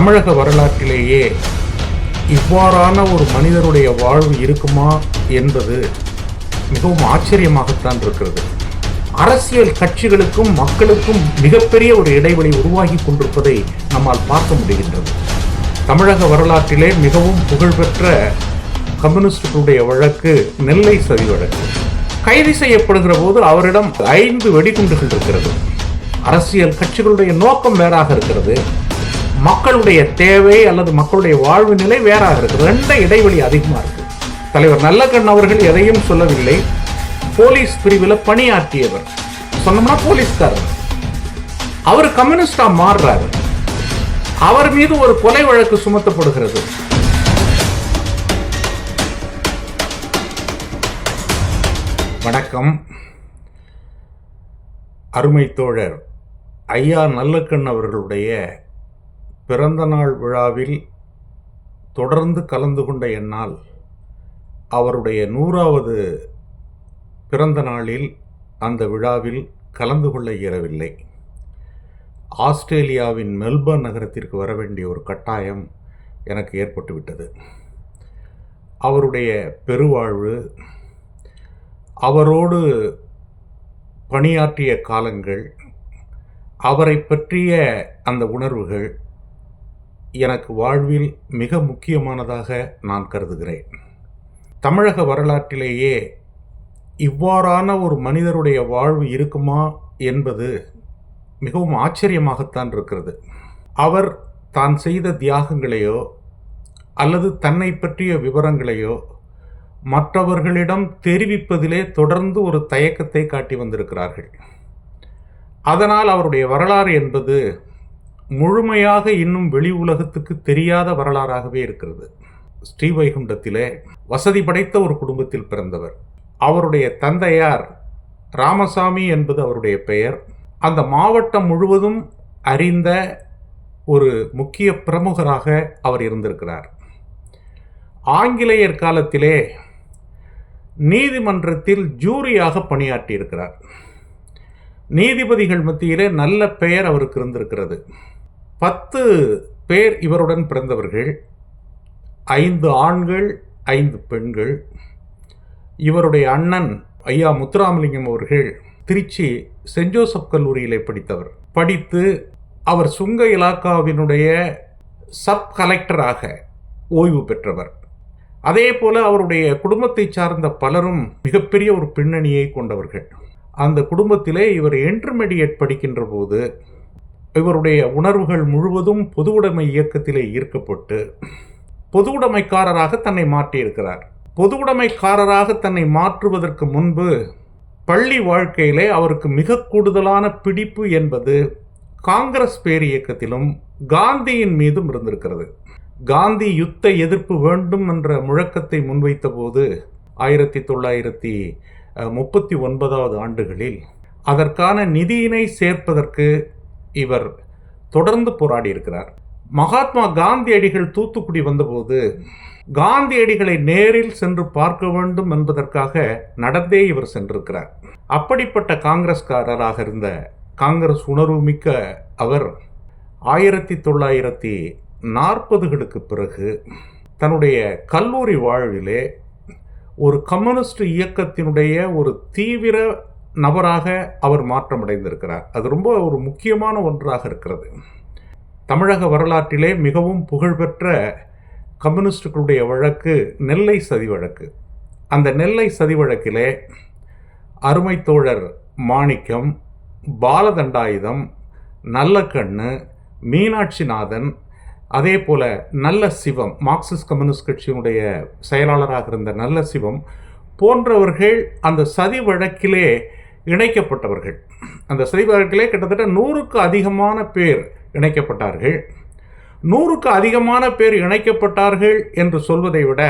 தமிழக வரலாற்றிலேயே இவ்வாறான ஒரு மனிதருடைய வாழ்வு இருக்குமா என்பது மிகவும் ஆச்சரியமாகத்தான் இருக்கிறது. அரசியல் கட்சிகளுக்கும் மக்களுக்கும் மிகப்பெரிய ஒரு இடைவெளி உருவாகி கொண்டிருப்பதை நம்மால் பார்க்க முடிகின்றது. தமிழக வரலாற்றிலே மிகவும் புகழ்பெற்ற கம்யூனிஸ்டுடைய வழக்கு நெல்லை சதி வழக்கு. கைது செய்யப்படுகிற போது அவரிடம் ஐந்து வெடிகுண்டுகள் இருக்கிறது. அரசியல் கட்சிகளுடைய நோக்கம் வேறாக இருக்கிறது. மக்களுடைய தேவை அல்லது மக்களுடைய வாழ்வு நிலை வேறாக இருக்கிறது ரெண்ட இடைவெளி அதிகமாக இருக்கு. தலைவர் நல்லக்கண் அவர்கள் எதையும் சொல்லவில்லை. போலீஸ் பிரிவில் பணியாற்றியவர். சொன்னோம்னா போலீஸ்காரர். அவர் கம்யூனிஸ்டா மாறுறாரு. அவர் மீது ஒரு கொலை வழக்கு சுமத்தப்படுகிறது. வணக்கம். அருமை தோழர் ஐயா நல்லக்கண் அவர்களுடைய பிறந்த நாள் விழாவில் தொடர்ந்து கலந்து கொண்ட என்னால் அவருடைய நூறாவது பிறந்த நாளில் அந்த விழாவில் கலந்து கொள்ள இயலவில்லை. ஆஸ்திரேலியாவின் மெல்பர்ன் நகரத்திற்கு வர வேண்டிய ஒரு கட்டாயம் எனக்கு ஏற்பட்டுவிட்டது அவருடைய பெருவாழ்வு அவரோடு பணியாற்றிய காலங்கள் அவரை பற்றிய அந்த உணர்வுகள் எனக்கு வாழ்வில் மிக முக்கியமானதாக நான் கருதுகிறேன். தமிழக வரலாற்றிலேயே இவ்வாறான ஒரு மனிதருடைய வாழ்வு இருக்குமா என்பது மிகவும் ஆச்சரியமாகத்தான் இருக்கிறது. அவர் தான் செய்த தியாகங்களையோ அல்லது தன்னை பற்றிய விவரங்களையோ மற்றவர்களிடம் தெரிவிப்பதிலே தொடர்ந்து ஒரு தயக்கத்தை காட்டி வந்திருக்கிறார்கள். அதனால் அவருடைய வரலாறு என்பது முழுமையாக இன்னும் வெளி உலகத்துக்கு தெரியாத வரலாறாகவே இருக்கிறது. ஸ்ரீவைகுண்டத்திலே வசதி படைத்த ஒரு குடும்பத்தில் பிறந்தவர். அவருடைய தந்தையார் ராமசாமி என்பது அவருடைய பெயர். அந்த மாவட்டம் முழுவதும் அறிந்த ஒரு முக்கிய பிரமுகராக அவர் இருந்திருக்கிறார். ஆங்கிலேயர் காலத்திலே நீதிமன்றத்தில் ஜூரியாக பணியாற்றியிருக்கிறார். நீதிபதிகள் மத்தியிலே நல்ல பெயர் அவருக்கு இருந்திருக்கிறது. பத்து பேர் இவருடன் பிறந்தவர்கள் ஐந்து ஆண்கள் ஐந்து பெண்கள். இவருடைய அண்ணன் ஐயா முத்துராமலிங்கம் அவர்கள் திருச்சி சென்ட் ஜோசப் கல்லூரியிலே படித்தவர். படித்து அவர் சுங்க இலாக்காவினுடைய சப் கலெக்டராக ஓய்வு பெற்றவர். அதே போல அவருடைய குடும்பத்தை சார்ந்த பலரும் மிகப்பெரிய ஒரு பின்னணியை கொண்டவர்கள். அந்த குடும்பத்திலே இவர் இன்டர்மீடியட் படிக்கின்ற போது இவருடைய உணர்வுகள் முழுவதும் பொது உடைமை இயக்கத்திலே ஈர்க்கப்பட்டு பொது உடைமைக்காரராக தன்னை மாற்றியிருக்கிறார். பொது உடைமைக்காரராக தன்னை மாற்றுவதற்கு முன்பு பள்ளி வாழ்க்கையிலே அவருக்கு மிக கூடுதலான பிடிப்பு என்பது காங்கிரஸ் பேர் இயக்கத்திலும் காந்தியின் மீதும் இருந்திருக்கிறது. காந்தி யுத்த எதிர்ப்பு வேண்டும் என்ற முழக்கத்தை முன்வைத்த போது ஆயிரத்தி தொள்ளாயிரத்தி முப்பத்தி ஒன்பதாவது ஆண்டுகளில் அதற்கான நிதியினை சேர்ப்பதற்கு இவர் தொடர்ந்து போராடி இருக்கிறார் மகாத்மா காந்தியடிகள் தூத்துக்குடி வந்தபோது காந்தியடிகளை நேரில் சென்று பார்க்க வேண்டும் என்பதற்காக நடந்தே இவர் சென்றிருக்கிறார். அப்படிப்பட்ட காங்கிரஸ்காரராக இருந்த காங்கிரஸ் உணர்வுமிக்க அவர் ஆயிரத்தி தொள்ளாயிரத்தி நாற்பதுகளுக்கு பிறகு தன்னுடைய கல்லூரி வாழ்விலே ஒரு கம்யூனிஸ்ட் இயக்கத்தினுடைய ஒரு தீவிர நபராக அவர் மாற்றமடைந்திருக்கிறார். அது ரொம்ப ஒரு முக்கியமான ஒன்றாக இருக்கிறது. தமிழக வரலாற்றிலே மிகவும் புகழ்பெற்ற கம்யூனிஸ்டுகளுடைய வழக்கு நெல்லை சதி வழக்கு. அந்த நெல்லை சதி வழக்கிலே அருமை தோழர் மாணிக்கம் பாலதண்டாயுதம் நல்லக்கண்ணு மீனாட்சிநாதன் அதே போல நல்ல சிவம் மார்க்சிஸ்ட் கம்யூனிஸ்ட் கட்சியினுடைய செயலாளராக இருந்த நல்ல சிவம் போன்றவர்கள் அந்த சதி வழக்கிலே இணைக்கப்பட்டவர்கள். அந்த சதி கிட்டத்தட்ட நூறுக்கு அதிகமான பேர் இணைக்கப்பட்டார்கள். நூறுக்கு அதிகமான பேர் இணைக்கப்பட்டார்கள் என்று சொல்வதை விட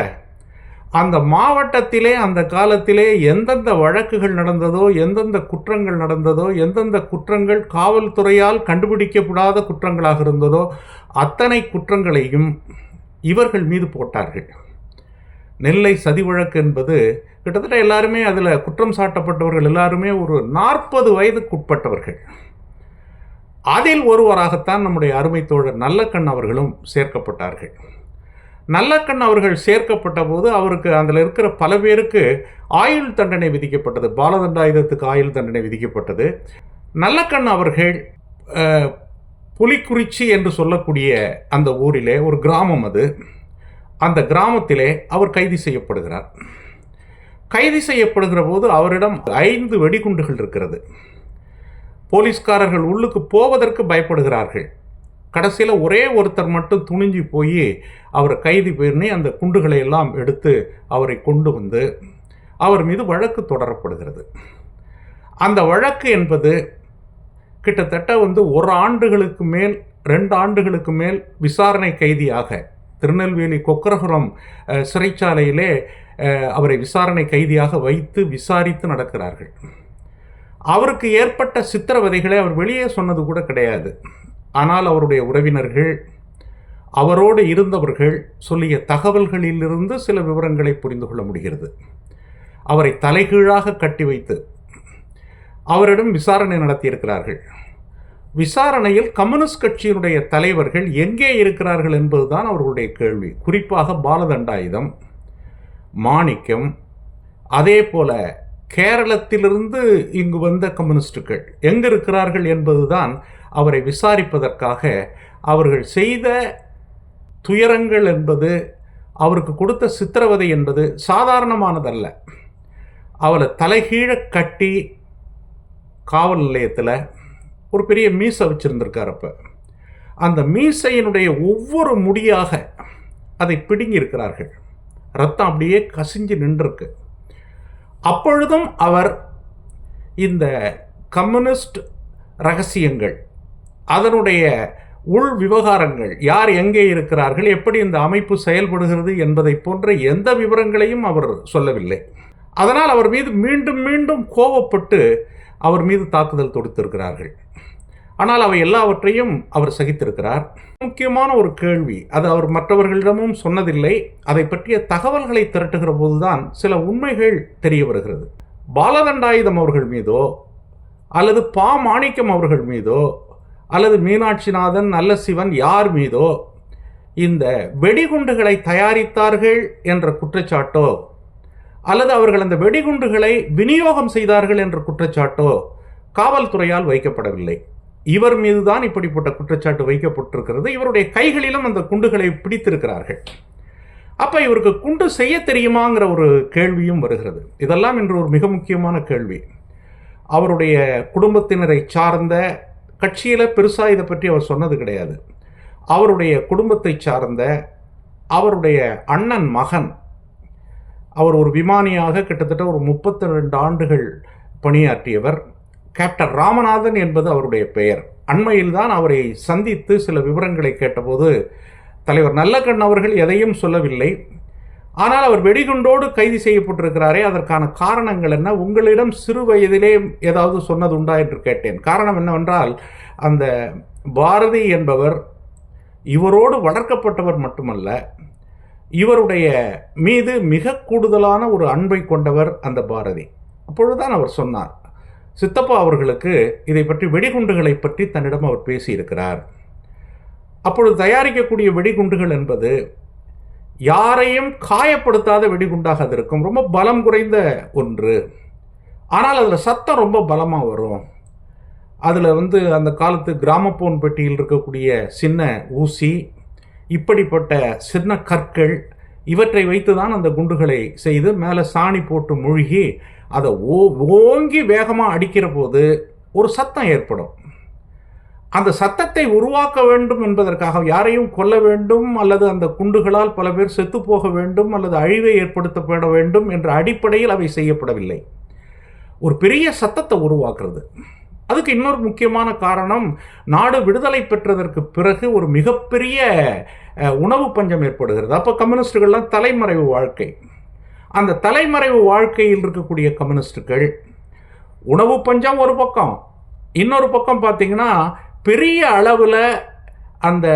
அந்த மாவட்டத்திலே அந்த காலத்திலே எந்தெந்த வழக்குகள் நடந்ததோ எந்தெந்த குற்றங்கள் நடந்ததோ எந்தெந்த குற்றங்கள் காவல்துறையால் கண்டுபிடிக்கப்படாத குற்றங்களாக இருந்ததோ அத்தனை குற்றங்களையும் இவர்கள் மீது போட்டார்கள். நெல்லை சதி வழக்கு என்பது கிட்டத்தட்ட எல்லாருமே அதில் குற்றம் சாட்டப்பட்டவர்கள் எல்லாருமே ஒரு நாற்பது வயதுக்குட்பட்டவர்கள் அதில் ஒருவராகத்தான் நம்முடைய அருமை தோழர் நல்லக்கண் அவர்களும் சேர்க்கப்பட்டார்கள். நல்லக்கண் அவர்கள் சேர்க்கப்பட்ட போது அவருக்கு அதில் இருக்கிற பல பேருக்கு ஆயுள் தண்டனை விதிக்கப்பட்டது. பாலதண்டாயுதத்துக்கு ஆயுள் தண்டனை விதிக்கப்பட்டது. நல்லக்கண் அவர்கள் புலிக்குறிச்சி என்று சொல்லக்கூடிய அந்த ஊரிலே ஒரு கிராமம் அது. அந்த கிராமத்திலே அவர் கைது செய்யப்படுகிறார். கைது செய்யப்படுகிற போது அவரிடம் ஐந்து வெடிகுண்டுகள் இருக்கிறது. போலீஸ்காரர்கள் உள்ளுக்கு போவதற்கு பயப்படுகிறார்கள். கடைசியில் ஒரே ஒருத்தர் மட்டும் துணிஞ்சு போய் அவரை கைது பண்ணி அந்த குண்டுகளை எல்லாம் எடுத்து அவரை கொண்டு வந்து அவர் மீது வழக்கு தொடரப்படுகிறது. அந்த வழக்கு என்பது கிட்டத்தட்ட வந்து ஒரு ஆண்டுகளுக்கு மேல் ரெண்டு ஆண்டுகளுக்கு மேல் விசாரணை கைதியாக திருநெல்வேலி கொக்கரகுரம் சிறைச்சாலையிலே அவரை விசாரணை கைதியாக வைத்து விசாரித்து நடக்கிறார்கள். அவருக்கு ஏற்பட்ட சித்திரவதைகளை அவர் வெளியே சொன்னது கூட கிடையாது. ஆனால் அவருடைய உறவினர்கள் அவரோடு இருந்தவர்கள் சொல்லிய தகவல்களிலிருந்து சில விவரங்களை புரிந்து கொள்ள முடிகிறது. அவரை தலைகீழாக கட்டி வைத்து அவரிடம் விசாரணை நடத்தியிருக்கிறார்கள். விசாரணையில் கம்யூனிஸ்ட் கட்சியினுடைய தலைவர்கள் எங்கே இருக்கிறார்கள் என்பதுதான் அவர்களுடைய கேள்வி. குறிப்பாக பாலதண்டாயுதம் மாணிக்கம் அதே போல கேரளத்திலிருந்து இங்கு வந்த கம்யூனிஸ்டுகள் எங்கு இருக்கிறார்கள் என்பதுதான் அவரை விசாரிப்பதற்காக அவர்கள் செய்த துயரங்கள் என்பது அவருக்கு கொடுத்த சித்திரவதை என்பது சாதாரணமானதல்ல. அவளை தலைகீழ கட்டி காவல் நிலையத்தில் ஒரு பெரிய மீசை வச்சுருந்துருக்கார் அப்போ. அந்த மீசையினுடைய ஒவ்வொரு முடியாக அதை பிடுங்கி இருக்கிறார்கள். ரத்தம் அப்படியே கசிஞ்சு நின்றுருக்கு. அப்பொழுதும் அவர் இந்த கம்யூனிஸ்ட் ரகசியங்கள் அதனுடைய உள் விவகாரங்கள் யார் எங்கே இருக்கிறார்கள் எப்படி இந்த அமைப்பு செயல்படுகிறது என்பதை போன்ற எந்த விவரங்களையும் அவர் சொல்லவில்லை. அதனால் அவர் மீது மீண்டும் மீண்டும் கோபப்பட்டு அவர் மீது தாக்குதல் தொடுத்திருக்கிறார்கள். ஆனால் அவை எல்லாவற்றையும் அவர் சகித்திருக்கிறார். முக்கியமான ஒரு கேள்வி அது அவர் மற்றவர்களிடமும் சொன்னதில்லை அதை பற்றிய தகவல்களை திரட்டுகிற போதுதான் சில உண்மைகள் தெரிய வருகிறது. பாலதண்டாயுதம் அவர்கள் மீதோ அல்லது பா மாணிக்கம் அவர்கள் மீதோ அல்லது மீனாட்சிநாதன் நல்ல சிவன் யார் மீதோ இந்த வெடிகுண்டுகளை தயாரித்தார்கள் என்ற குற்றச்சாட்டோ அல்லது அவர்கள் அந்த வெடிகுண்டுகளை விநியோகம் செய்தார்கள் என்ற குற்றச்சாட்டோ காவல்துறையால் வைக்கப்படவில்லை. இவர் மீதுதான் இப்படிப்பட்ட குற்றச்சாட்டு வைக்கப்பட்டிருக்கிறது. இவருடைய கைகளிலும் அந்த குண்டுகளை பிடித்திருக்கிறார்கள். அப்ப இவருக்கு குண்டு செய்ய தெரியுமாங்கிற ஒரு கேள்வியும் வருகிறது. இதெல்லாம் இன்று ஒரு மிக முக்கியமான கேள்வி. அவருடைய குடும்பத்தினரை சார்ந்த கட்சியில் பெருசாக இதை பற்றி அவர் சொன்னது கிடையாது. அவருடைய குடும்பத்தை சார்ந்த அவருடைய அண்ணன் மகன் அவர் ஒரு விமானியாக கிட்டத்தட்ட ஒரு முப்பத்தி ரெண்டு ஆண்டுகள் பணியாற்றியவர். கேப்டன் ராமநாதன் என்பது அவருடைய பெயர். அண்மையில் தான் அவரை சந்தித்து சில விவரங்களை கேட்டபோது தலைவர் நல்லக்கண் அவர்கள் எதையும் சொல்லவில்லை. ஆனால் அவர் வெடிகுண்டோடு கைது செய்யப்பட்டிருக்கிறாரே அதற்கான காரணங்கள் என்ன? உங்களிடம் சிறு வயதிலே ஏதாவது சொன்னது உண்டா என்று கேட்டேன். காரணம் என்னவென்றால் அந்த பாரதி என்பவர் இவரோடு வளர்க்கப்பட்டவர் மட்டுமல்ல இவருடைய மீது மிக கூடுதலான ஒரு அன்பை கொண்டவர் அந்த பாரதி. அப்பொழுதுதான் அவர் சொன்னார் சித்தப்பா அவர்களுக்கு இதை பற்றி வெடிகுண்டுகளை பற்றி தன்னிடம் அவர் பேசியிருக்கிறார். அப்பொழுது தயாரிக்கக்கூடிய வெடிகுண்டுகள் என்பது யாரையும் காயப்படுத்தாத வெடிகுண்டாக அது இருக்கும். ரொம்ப பலம் குறைந்த ஒன்று. ஆனால் அதில் சத்தம் ரொம்ப பலமாக வரும். அதில் வந்து அந்த காலத்து கிராமப்போன் பெட்டியில் இருக்கக்கூடிய சின்ன ஊசி இப்படிப்பட்ட சின்ன கற்கள் இவற்றை வைத்து தான் அந்த குண்டுகளை செய்து மேலே சாணி போட்டு மூழ்கி அதை ஓ ஓங்கி வேகமாக அடிக்கிற போது ஒரு சத்தம் ஏற்படும். அந்த சத்தத்தை உருவாக்க வேண்டும் என்பதற்காக யாரையும் கொல்ல வேண்டும் அல்லது அந்த குண்டுகளால் பல பேர் செத்து போக வேண்டும் அல்லது அழிவை ஏற்படுத்தப்பட வேண்டும் என்ற அடிப்படையில் அவை செய்யப்படவில்லை. ஒரு பெரிய சத்தத்தை உருவாக்குறது. அதுக்கு இன்னொரு முக்கியமான காரணம் நாடு விடுதலை பெற்றதற்கு பிறகு ஒரு மிகப்பெரிய உணவு பஞ்சம் ஏற்படுகிறது. அப்போ கம்யூனிஸ்டுகள்லாம் தலைமறைவு வாழ்க்கை. அந்த தலைமறைவு வாழ்க்கையில் இருக்கக்கூடிய கம்யூனிஸ்டுகள் உணவு பஞ்சம் ஒரு பக்கம். இன்னொரு பக்கம் பார்த்தீங்கன்னா பெரிய அளவில் அந்த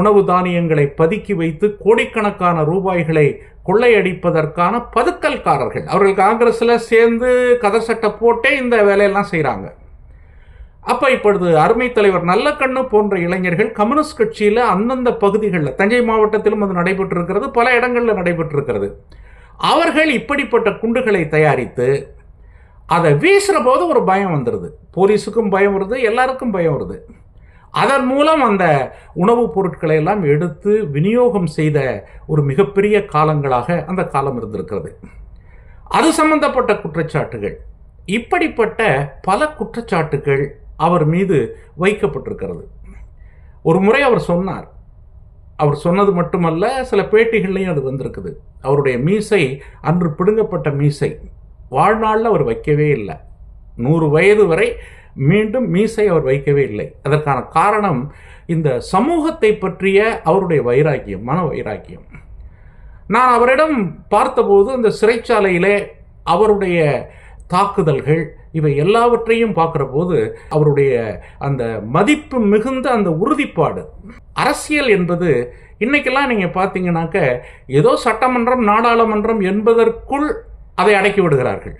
உணவு தானியங்களை பதுக்கி வைத்து கோடிக்கணக்கான ரூபாய்களை கொள்ளையடிப்பதற்கான பதுக்கல்காரர்கள். அவர்கள் காங்கிரஸில் சேர்ந்து கதை சட்டை போட்டே இந்த வேலையெல்லாம் செய்கிறாங்க அப்ப இப்பொழுது அருமை தலைவர் நல்லக்கண்ணு போன்ற இளைஞர்கள் கம்யூனிஸ்ட் கட்சியில அந்தந்த பகுதிகளில் தஞ்சை மாவட்டத்திலும் அது நடைபெற்றிருக்கிறது பல இடங்களில் நடைபெற்றிருக்கிறது. அவர்கள் இப்படிப்பட்ட குண்டுகளை தயாரித்து அதை வீசுகிற போது ஒரு பயம் வந்துடுது போலீஸுக்கும் பயம் வருது எல்லாருக்கும் பயம் வருது. அதன் மூலம் அந்த உணவுப் பொருட்களை எல்லாம் எடுத்து விநியோகம் செய்த ஒரு மிகப்பெரிய காலங்களாக அந்த காலம் இருந்திருக்கிறது. அது சம்பந்தப்பட்ட குற்றச்சாட்டுகள். இப்படிப்பட்ட பல குற்றச்சாட்டுகள் அவர் மீது வைக்கப்பட்டிருக்கிறது. ஒரு முறை அவர் சொன்னார். அவர் சொன்னது மட்டுமல்ல சில பேட்டிகள்லையும் அது வந்திருக்குது. அவருடைய மீசை அன்று பிடுங்கப்பட்ட மீசை வாழ்நாளில் அவர் வைக்கவே இல்லை. நூறு வயது வரை மீண்டும் மீசை அவர் வைக்கவே இல்லை. அதற்கான காரணம் இந்த சமூகத்தை பற்றிய அவருடைய வைராக்கியம் மன வைராக்கியம். நான் அவரிடம் பார்த்தபோது இந்த சிறைச்சாலையிலே அவருடைய தாக்குதல்கள் இவை எல்லாவற்றையும் பார்க்குற போது அவருடைய அந்த மதிப்பு மிகுந்த அந்த உறுதிப்பாடு. அரசியல் என்பது இன்னைக்கெல்லாம் நீங்கள் பார்த்தீங்கன்னாக்க ஏதோ சட்டமன்றம் நாடாளுமன்றம் என்பதற்குள் அதை அடக்கி விடுகிறார்கள்.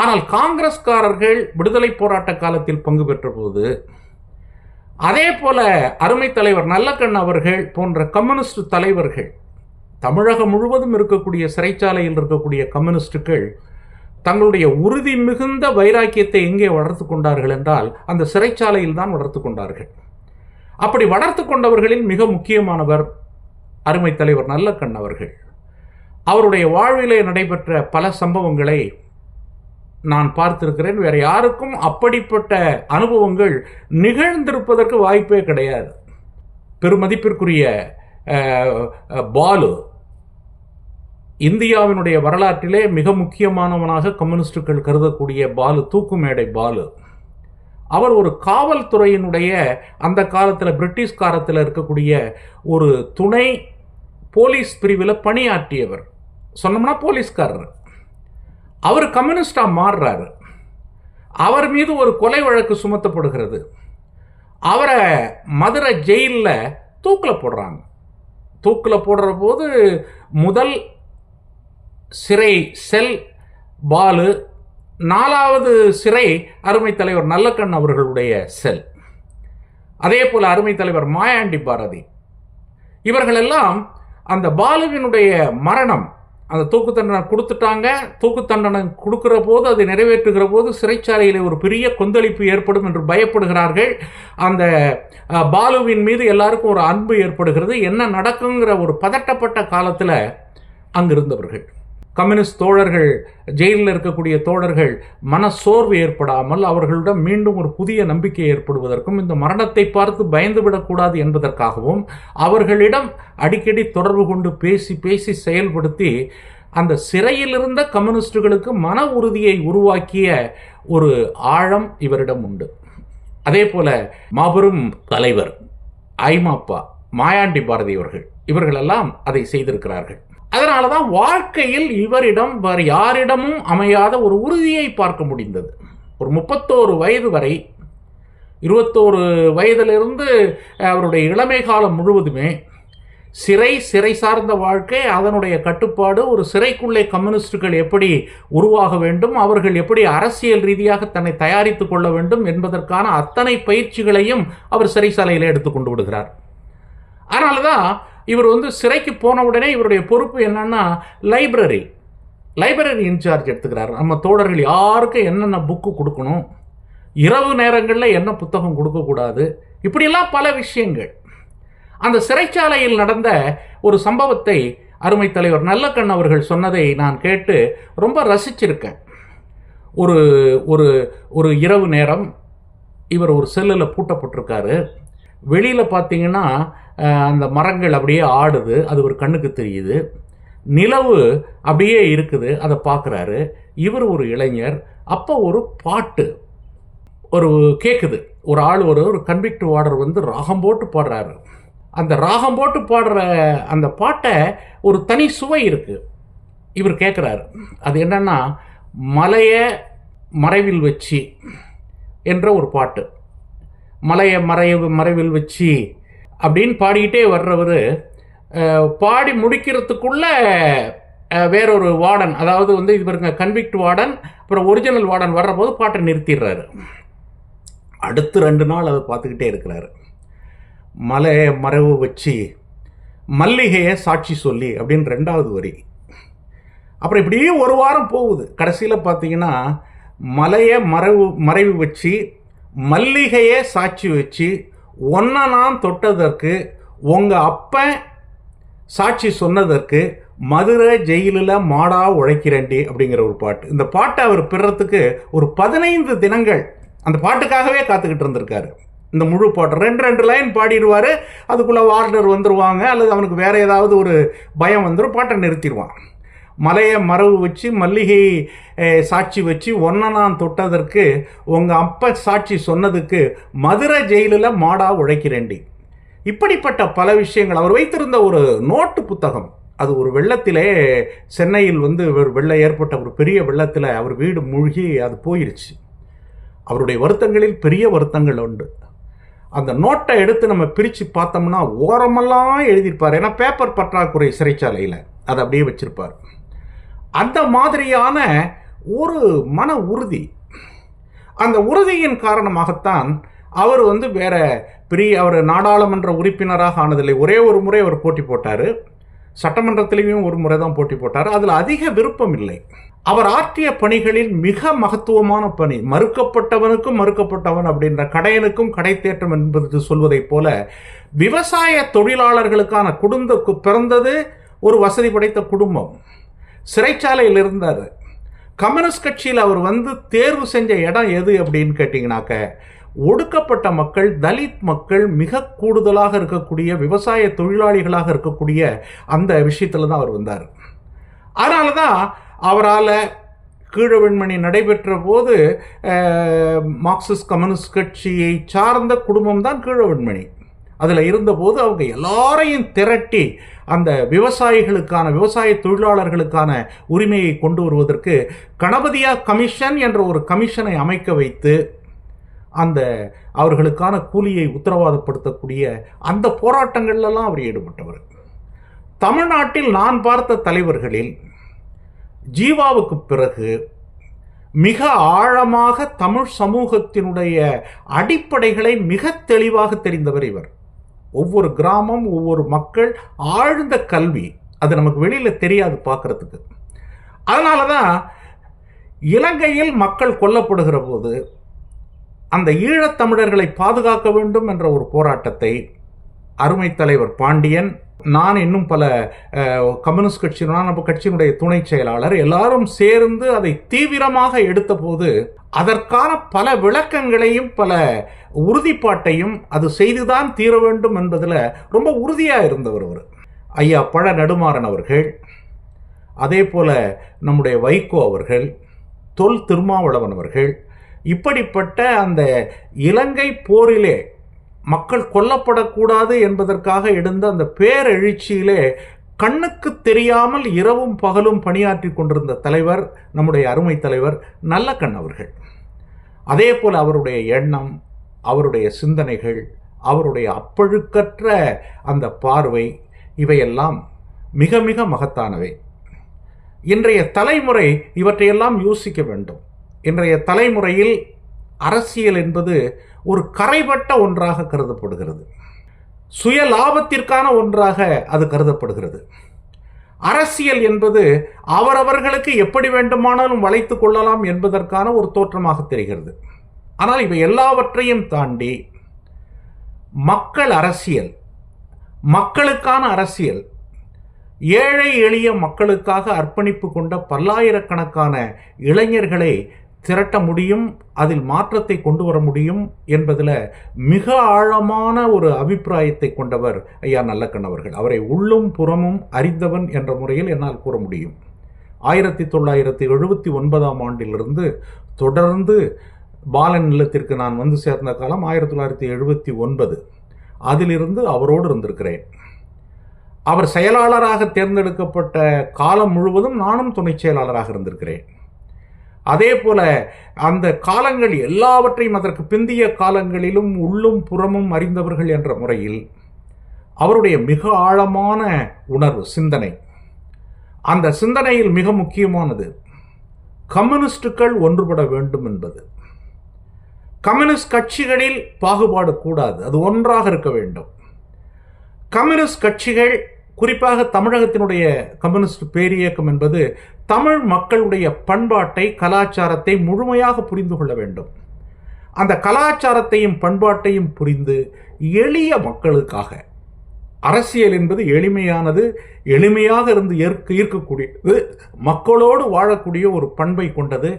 ஆனால் காங்கிரஸ்காரர்கள் விடுதலை போராட்ட காலத்தில் பங்கு பெற்ற போது அதே போல அருமை தலைவர் நல்லக்கண் அவர்கள் போன்ற கம்யூனிஸ்ட் தலைவர்கள் தமிழகம் முழுவதும் இருக்கக்கூடிய சிறைச்சாலையில் இருக்கக்கூடிய கம்யூனிஸ்டுகள் தங்களுடைய உறுதி மிகுந்த வைராக்கியத்தை எங்கே வளர்த்து கொண்டார்கள் என்றால் அந்த சிறைச்சாலையில் தான் வளர்த்து கொண்டார்கள். அப்படி வளர்த்து கொண்டவர்களில் மிக முக்கியமானவர் அருமை தலைவர் நல்லக்கண் அவர்கள். அவருடைய வாழ்விலே நடைபெற்ற பல சம்பவங்களை நான் பார்த்திருக்கிறேன். வேற யாருக்கும் அப்படிப்பட்ட அனுபவங்கள் நிகழ்ந்திருப்பதற்கு வாய்ப்பே கிடையாது. பெருமதிப்பிற்குரிய பாலு இந்தியாவினுடைய வரலாற்றிலே மிக முக்கியமானவனாக கம்யூனிஸ்டுகள் கருதக்கூடிய பாலு தூக்குமேடை பாலு. அவர் ஒரு காவல்துறையினுடைய அந்த காலத்தில் பிரிட்டிஷ் காலத்தில் இருக்கக்கூடிய ஒரு துணை போலீஸ் பிரிவில் பணியாற்றியவர். சொன்னோம்னா போலீஸ்காரர். அவர் கம்யூனிஸ்டாக மாறுறாரு. அவர் மீது ஒரு கொலை வழக்கு சுமத்தப்படுகிறது. அவரை மதுரை ஜெயிலில் தூக்கில் போடுறாங்க. தூக்கில் போடுற போது முதல் சிறை செல் பாலு. நாலாவது சிறை அருமை தலைவர் நல்லக்கண் அவர்களுடைய செல். அதே போல் அருமை தலைவர் மாயாண்டி பாரதி. இவர்களெல்லாம் அந்த பாலுவினுடைய மரணம் அந்த தூக்கு தண்டனை கொடுத்துட்டாங்க. தூக்கு தண்டனை கொடுக்கிற போது அதை நிறைவேற்றுகிற போது சிறைச்சாலையில் ஒரு பெரிய கொந்தளிப்பு ஏற்படும் என்று பயப்படுகிறார்கள். அந்த பாலுவின் மீது எல்லாருக்கும் ஒரு அன்பு ஏற்படுகிறது. என்ன நடக்குங்கிற ஒரு பதட்டப்பட்ட காலத்தில் அங்கிருந்தவர்கள். கம்யூனிஸ்ட் தோழர்கள் ஜெயிலில் இருக்கக்கூடிய தோழர்கள் மனச்சோர்வு ஏற்படாமல் அவர்களிடம் மீண்டும் ஒரு புதிய நம்பிக்கை ஏற்படுவதற்கும் இந்த மரணத்தை பார்த்து பயந்து விடக்கூடாது என்பதற்காகவும் அவர்களிடம் அடிக்கடி தொடர்பு கொண்டு பேசி பேசி செயல்படுத்தி அந்த சிறையில் இருந்த கம்யூனிஸ்டுகளுக்கு மன உறுதியை உருவாக்கிய ஒரு ஆழம் இவரிடம் உண்டு. அதே போல மாபெரும் தலைவர் ஐமாப்பா மாயாண்டி பாரதி அவர்கள் இவர்களெல்லாம் அதை செய்திருக்கிறார்கள். அதனால தான் வாழ்க்கையில் இவரிடம் வேறு யாரிடமும் அமையாத ஒரு உறுதியை பார்க்க முடிந்தது. ஒரு முப்பத்தோரு வயது வரை இருபத்தோரு வயதிலிருந்து அவருடைய இளமை காலம் முழுவதுமே சிறை சிறை சார்ந்த வாழ்க்கை அதனுடைய கட்டுப்பாடு ஒரு சிறைக்குள்ளே கம்யூனிஸ்டுகள் எப்படி உருவாக வேண்டும் அவர்கள் எப்படி அரசியல் ரீதியாக தன்னை தயாரித்து கொள்ள வேண்டும் என்பதற்கான அத்தனை பயிற்சிகளையும் அவர் சிறைசாலையில் எடுத்துக்கொண்டு விடுகிறார். அதனால தான் இவர் வந்து சிறைக்கு போன உடனே இவருடைய பொறுப்பு என்னன்னா லைப்ரரி. Library incharge எடுத்துக்கிறார். நம்ம தோழர்கள் யாருக்கும் என்னென்ன புக்கு கொடுக்கணும்? இரவு நேரங்களில் என்ன புத்தகம் கொடுக்கக்கூடாது? இப்படியெல்லாம் பல விஷயங்கள். அந்த சிறைச்சாலையில் நடந்த ஒரு சம்பவத்தை அருமை தலைவர் நல்லக்கண் அவர்கள் சொன்னதை நான் கேட்டு ரொம்ப ரசிச்சிருக்கேன். ஒரு ஒரு ஒரு இரவு நேரம் இவர் ஒரு செல்லில் பூட்டப்பட்டிருக்காரு. வெளியில் பார்த்தீங்கன்னா அந்த மரங்கள் அப்படியே ஆடுது அது ஒரு கண்ணுக்கு தெரியுது. நிலவு அப்படியே இருக்குது அதை பார்க்குறாரு இவர் ஒரு இளைஞர். அப்போ ஒரு பாட்டு ஒரு கேட்குது ஒரு ஆள் ஒரு ஒரு கன்விக்ட் வார்டர் வந்து ராகம் போட்டு பாடுறாரு. அந்த ராகம் போட்டு பாடுற அந்த பாட்டை ஒரு தனி சுவை இருக்குது இவர் கேட்குறாரு அது என்னென்னா மலையை மறைவில் வச்சு என்ற ஒரு பாட்டு. மலையை மறைவு மறைவில் வச்சு அப்படின்னு பாடிக்கிட்டே வர்றவர் பாடி முடிக்கிறதுக்குள்ளே வேறொரு வார்டன் அதாவது வந்து இது பாருங்க கன்விக்ட் வார்டன் அப்புறம் ஒரிஜினல் வார்டன் வர்ற போது பாட்டை நிறுத்திடுறாரு. அடுத்து ரெண்டு நாள் அதை பார்த்துக்கிட்டே இருக்கிறாரு. மலையை மறைவு வச்சு மல்லிகையை சாட்சி சொல்லி அப்படின்னு ரெண்டாவது வரி. அப்புறம் இப்படியே ஒரு வாரம் போகுது. கடைசியில் பார்த்தீங்கன்னா மலையை மறைவு மறைவு வச்சு மல்லிகையை சாட்சி வச்சு ஒன்றை நாம் தொட்டதற்கு உங்கள் அப்பன் சாட்சி சொன்னதற்கு மதுரை ஜெயிலில் மாடா உழைக்கிறேண்டி அப்படிங்கிற ஒரு பாட்டு. இந்த பாட்டை அவர் பெறத்துக்கு ஒரு பதினைந்து தினங்கள் அந்த பாட்டுக்காகவே காத்துக்கிட்டு இருந்திருக்காரு. இந்த முழு பாட்டு ரெண்டு ரெண்டு லைன் பாடிடுவார் அதுக்குள்ளே வார்டர் வந்துடுவாங்க அல்லது அவனுக்கு வேற ஏதாவது ஒரு பயம் வந்துடும் பாட்டை நிறுத்திடுவான். மலையை மரவு வச்சு மல்லிகை சாட்சி வச்சு ஒன்றை நான் தொட்டதற்கு உங்கள் அப்பா சாட்சி சொன்னதுக்கு மதுரை ஜெயிலில் மாடா உழைக்கிறேண்டி. இப்படிப்பட்ட பல விஷயங்கள். அவர் வைத்திருந்த ஒரு நோட்டு புத்தகம். அது ஒரு வெள்ளத்திலே சென்னையில் வந்து வெள்ளம் ஏற்பட்ட ஒரு பெரிய வெள்ளத்தில் அவர் வீடு மூழ்கி அது போயிருச்சு. அவருடைய வருத்தங்களில் பெரிய வருத்தங்கள் உண்டு. அந்த நோட்டை எடுத்து நம்ம பிரித்து பார்த்தோம்னா ஓரமெல்லாம் எழுதியிருப்பார். ஏன்னா பேப்பர் பற்றாக்குறை சிறைச்சாலையில். அதை அப்படியே வச்சுருப்பார். அந்த மாதிரியான ஒரு மன உறுதி. அந்த உறுதியின் காரணமாகத்தான் அவர் வந்து வேற பெரிய அவர் நாடாளுமன்ற உறுப்பினராக ஆனதில்லை. ஒரே ஒரு முறை அவர் போட்டி போட்டார். சட்டமன்றத்திலையும் ஒரு முறை தான் போட்டி போட்டார். அதில் அதிக விருப்பம் இல்லை. அவர் ஆற்றிய பணிகளில் மிக மகத்துவமான பணி. மறுக்கப்பட்டவனுக்கும் மறுக்கப்பட்டவன் அப்படின்ற கடையனுக்கும் கடை தேற்றம் என்பது சொல்வதைப் போல விவசாய தொழிலாளர்களுக்கான குடும்ப பிறந்தது ஒரு வசதி படைத்த குடும்பம். சிறைச்சாலையில் இருந்தார் கம்யூனிஸ்ட் கட்சியில் அவர் வந்து தேர்வு செஞ்ச இடம் எது அப்படின்னு கேட்டிங்கனாக்க ஒடுக்கப்பட்ட மக்கள் தலித் மக்கள் மிக கூடுதலாக இருக்கக்கூடிய விவசாய தொழிலாளிகளாக இருக்கக்கூடிய அந்த விஷயத்தில் தான் அவர் வந்தார். அதனால தான் அவரால் கீழவெண்மணி நடைபெற்ற போது மார்க்சிஸ்ட் கம்யூனிஸ்ட் கட்சியை சார்ந்த குடும்பம் தான் கீழவெண்மணி அதில் இருந்தபோது அவங்க எல்லாரையும் திரட்டி அந்த விவசாயிகளுக்கான விவசாய தொழிலாளர்களுக்கான உரிமையை கொண்டு வருவதற்கு கணபதியா கமிஷன் என்ற ஒரு கமிஷனை அமைக்க வைத்து அந்த அவர்களுக்கான கூலியை உத்தரவாதப்படுத்தக்கூடிய அந்த போராட்டங்கள்லாம் அவர் ஈடுபட்டவர். தமிழ்நாட்டில் நான் பார்த்த தலைவர்களில் ஜீவாவுக்கு பிறகு மிக ஆழமாக தமிழ் சமூகத்தினுடைய அடிப்படைகளை மிக தெளிவாக தெரிந்தவர் இவர். ஒவ்வொரு கிராமம் ஒவ்வொரு மக்கள் ஆழ்ந்த கல்வி. அது நமக்கு வெளியில் தெரியாது பார்க்குறதுக்கு. அதனால தான் இலங்கையில் மக்கள் கொல்லப்படுகிற போது அந்த ஈழத்தமிழர்களை பாதுகாக்க வேண்டும் என்ற ஒரு போராட்டத்தை அருமை தலைவர் பாண்டியன் நான் இன்னும் பல கம்யூனிஸ்ட் கட்சி நம்ம கட்சியினுடைய துணை செயலாளர் எல்லாரும் சேர்ந்து அதை தீவிரமாக எடுத்தபோது அதற்கான பல விளக்கங்களையும் பல உறுதிப்பாட்டையும் அது செய்துதான் தீர வேண்டும் என்பதில் ரொம்ப உறுதியாக இருந்தவர் அவர். ஐயா பழ நடுமாறன் அவர்கள் அதே போல நம்முடைய வைகோ அவர்கள் தொல் திருமாவளவன் அவர்கள் இப்படிப்பட்ட அந்த இலங்கை போரிலே மக்கள் கொல்லப்படக்கூடாது என்பதற்காக எடுந்த அந்த பேரெழுச்சியிலே கண்ணுக்கு தெரியாமல் இரவும் பகலும் பணியாற்றி கொண்டிருந்த தலைவர் நம்முடைய அருமை தலைவர் நல்லக்கண் அவர்கள். அதே போல் அவருடைய எண்ணம் அவருடைய சிந்தனைகள் அவருடைய அப்பழுக்கற்ற அந்த பார்வை இவையெல்லாம் மிக மிக மகத்தானவை. இன்றைய தலைமுறை இவற்றையெல்லாம் யோசிக்க வேண்டும். இன்றைய தலைமுறையில் அரசியல் என்பது ஒரு கரைபட்ட ஒன்றாக கருதப்படுகிறது. சுய லாபத்திற்கான ஒன்றாக அது கருதப்படுகிறது. அரசியல் என்பது அவரவர்களுக்கு எப்படி வேண்டுமானாலும் வளைத்துக் கொள்ளலாம் என்பதற்கான ஒரு தோற்றமாக தெரிகிறது. ஆனால் இவை எல்லாவற்றையும் தாண்டி மக்கள் அரசியல் மக்களுக்கான அரசியல் ஏழை எளிய மக்களுக்காக அர்ப்பணிப்பு கொண்ட பல்லாயிரக்கணக்கான இளைஞர்களை திரட்ட முடியும் அதில் மாற்றத்தை கொண்டு வர முடியும் என்பதில் மிக ஆழமான ஒரு அபிப்பிராயத்தை கொண்டவர் ஐயா நல்லக்கண்ணவர்கள் அவரை உள்ளும் புறமும் அறிந்தவன் என்ற முறையில் என்னால் கூற முடியும். ஆயிரத்தி தொள்ளாயிரத்தி எழுபத்தி ஒன்பதாம் ஆண்டிலிருந்து தொடர்ந்து பாலன் இல்லத்திற்கு நான் வந்து சேர்ந்த காலம் ஆயிரத்தி தொள்ளாயிரத்தி எழுபத்தி ஒன்பது. அதிலிருந்து அவரோடு இருந்திருக்கிறேன். அவர் செயலாளராக தேர்ந்தெடுக்கப்பட்ட காலம் முழுவதும் நானும் துணை செயலாளராக இருந்திருக்கிறேன். அதே போல அந்த காலங்கள் எல்லாவற்றையும் அதற்கு பிந்திய காலங்களிலும் உள்ளும் புறமும் அறிந்தவர்கள் என்ற முறையில் அவருடைய மிக ஆழமான உணர்வு சிந்தனை. அந்த சிந்தனையில் மிக முக்கியமானது கம்யூனிஸ்டுகள் ஒன்றுபட வேண்டும் என்பது. கம்யூனிஸ்ட் கட்சிகளில் பாகுபாடு கூடாது அது ஒன்றாக இருக்க வேண்டும். கம்யூனிஸ்ட் கட்சிகள் குறிப்பாக தமிழகத்தினுடைய கம்யூனிஸ்ட் பேரியக்கம் என்பது தமிழ் மக்களுடைய பண்பாட்டை கலாச்சாரத்தை முழுமையாக புரிந்து கொள்ள வேண்டும். அந்த கலாச்சாரத்தையும் பண்பாட்டையும் புரிந்து எளிய மக்களுக்காக அரசியல் என்பது எளிமையானது எளிமையாக இருந்து ஏற்க ஈர்க்கக்கூடியது மக்களோடு வாழக்கூடிய ஒரு பண்பை கொண்டது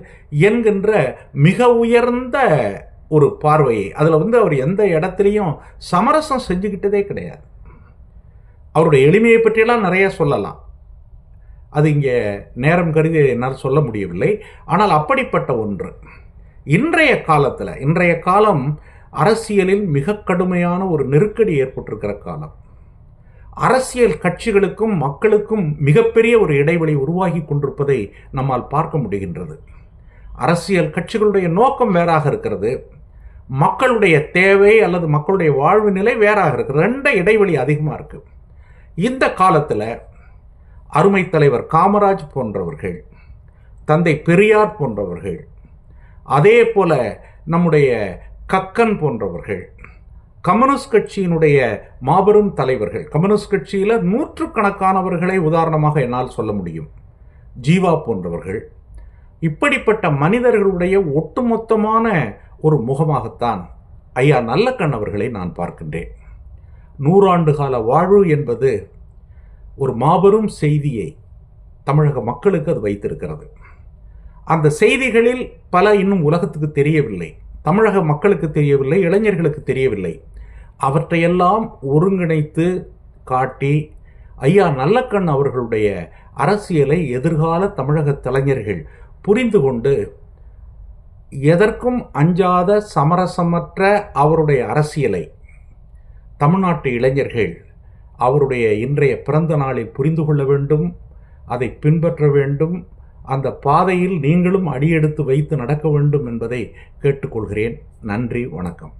என்கின்ற மிக உயர்ந்த ஒரு பார்வையை அதில் வந்து அவர் எந்த இடத்துலையும் சமரசம் செஞ்சுக்கிட்டதே கிடையாது. அவருடைய எளிமையை பற்றியெல்லாம் நிறைய சொல்லலாம். அது இங்கே நேரம் கருதி என்னால் சொல்ல முடியவில்லை. ஆனால் அப்படிப்பட்ட ஒன்று. இன்றைய காலத்தில் இன்றைய காலம் அரசியலில் மிக கடுமையான ஒரு நெருக்கடி ஏற்பட்டிருக்கிற காலம். அரசியல் கட்சிகளுக்கும் மக்களுக்கும் மிகப்பெரிய ஒரு இடைவெளி உருவாகி கொண்டிருப்பதை நம்மால் பார்க்க முடிகின்றது. அரசியல் கட்சிகளுடைய நோக்கம் வேறாக இருக்கிறது. மக்களுடைய தேவை அல்லது மக்களுடைய வாழ்வு நிலை வேறாக இருக்குது ரெண்ட இடைவெளி அதிகமாக இருக்குது இந்த காலத்தில் அருமை தலைவர் காமராஜ் போன்றவர்கள் தந்தை பெரியார் போன்றவர்கள் அதே போல நம்முடைய கக்கன் போன்றவர்கள் கம்யூனிஸ்ட் கட்சியினுடைய மாபெரும் தலைவர்கள் கம்யூனிஸ்ட் கட்சியில் நூற்றுக்கணக்கானவர்களை உதாரணமாக என்னால் சொல்ல முடியும். ஜீவா போன்றவர்கள் இப்படிப்பட்ட மனிதர்களுடைய ஒட்டுமொத்தமான ஒரு முகமாகத்தான் ஐயா நல்ல கண்ணவர்களை நான் பார்க்கின்றேன். நூறாண்டு கால வாழ்வு என்பது ஒரு மாபெரும் செய்தியை தமிழக மக்களுக்கு அது வைத்திருக்கிறது. அந்த செய்திகளில் பல இன்னும் உலகத்துக்கு தெரியவில்லை தமிழக மக்களுக்கு தெரியவில்லை இளைஞர்களுக்கு தெரியவில்லை. அவற்றையெல்லாம் ஒருங்கிணைத்து காட்டி ஐயா நல்லக்கண் அவர்களுடைய அரசியலை எதிர்கால தமிழக கலைஞர்கள் புரிந்து கொண்டு எதற்கும் அஞ்சாத சமரசமற்ற அவருடைய அரசியலை தமிழ்நாட்டு இளைஞர்கள் அவருடைய இன்றைய பிறந்த நாளில் புரிந்து கொள்ள வேண்டும் அதை பின்பற்ற வேண்டும் அந்த பாதையில் நீங்களும் அடியெடுத்து வைத்து நடக்க வேண்டும் என்பதை கேட்டுக்கொள்கிறேன். நன்றி வணக்கம்.